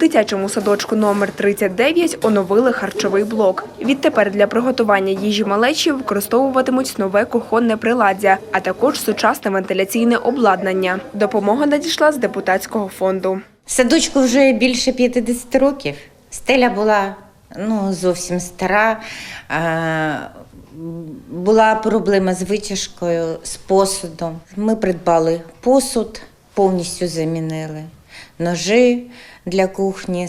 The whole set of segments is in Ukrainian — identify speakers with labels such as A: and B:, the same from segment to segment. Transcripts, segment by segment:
A: дитячому садочку номер 39 оновили харчовий блок. Відтепер для приготування їжі малечі використовуватимуть нове кухонне приладдя, а також сучасне вентиляційне обладнання. Допомога надійшла з депутатського фонду.
B: Садочку вже більше 50 років. Стеля була ну, зовсім стара. Була проблема з витяжкою, з посудом. Ми придбали посуд, повністю замінили ножи для кухні.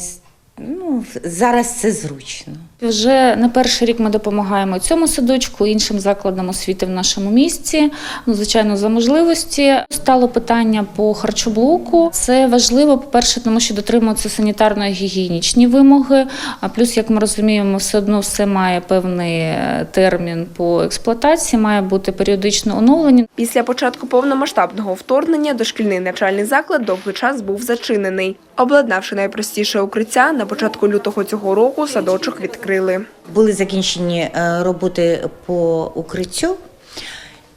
B: Ну, зараз все зручно.
C: Вже не перший рік ми допомагаємо цьому садочку, іншим закладам освіти в нашому місті. Ну, звичайно, за можливості стало питання по харчоблоку. Це важливо, по-перше, тому що дотримуються санітарно-гігієнічні вимоги. А плюс, як ми розуміємо, все одно все має певний е, термін по експлуатації, має бути періодично оновлення.
A: Після початку повномасштабного вторгнення дошкільний навчальний заклад довгий час був зачинений. Обладнавши найпростіше укриття, на початку лютого цього року садочок відкрили.
B: Були закінчені е, роботи по укриттю,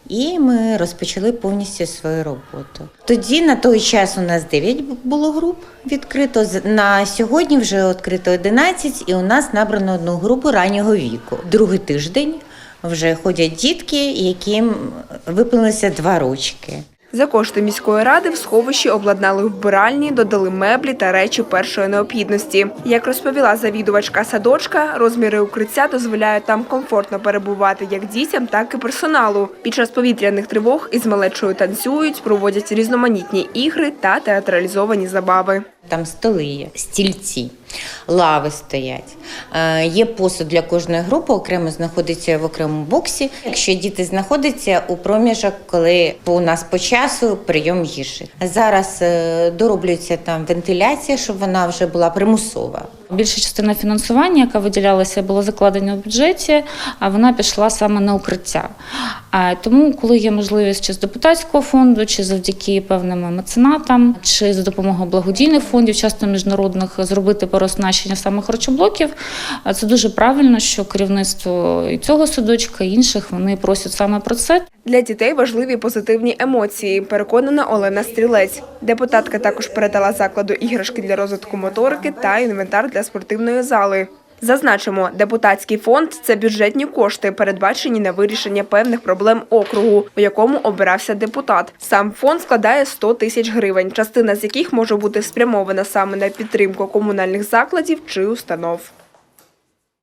B: і ми розпочали повністю свою роботу. Тоді на той час у нас 9 було груп відкрито. На сьогодні вже відкрито 11, і у нас набрано одну групу раннього віку. Другий тиждень вже ходять дітки, яким виповнилося два рочки.
A: За кошти міської ради в сховищі обладнали вбиральні, додали меблі та речі першої необхідності. Як розповіла завідувачка садочка, розміри укриття дозволяють там комфортно перебувати як дітям, так і персоналу. Під час повітряних тривог із малечою танцюють, проводять різноманітні ігри та театралізовані забави.
B: Там столи є, стільці, лави стоять. Е, Є посуд для кожної групи, окремо знаходиться в окремому боксі. Якщо діти знаходяться у проміжок, коли у нас по часу прийом їжі. Зараз е, дороблюється там вентиляція, щоб вона вже була примусова.
C: Більша частина фінансування, яка виділялася, була закладена в бюджеті, а вона пішла саме на укриття. Тому, коли є можливість чи з депутатського фонду, чи завдяки певним меценатам, чи за допомогою благодійних фондів, часто міжнародних, зробити переоснащення саме харчоблоків, це дуже правильно, що керівництво і цього садочка, і інших вони просять саме про це.
A: Для дітей важливі позитивні емоції, переконана Олена Стрілець. Депутатка також передала закладу іграшки для розвитку моторики та інвентар для спортивної зали. Зазначимо, депутатський фонд це бюджетні кошти, передбачені на вирішення певних проблем округу, у якому обирався депутат. Сам фонд складає 100 тисяч гривень, частина з яких може бути спрямована саме на підтримку комунальних закладів чи установ.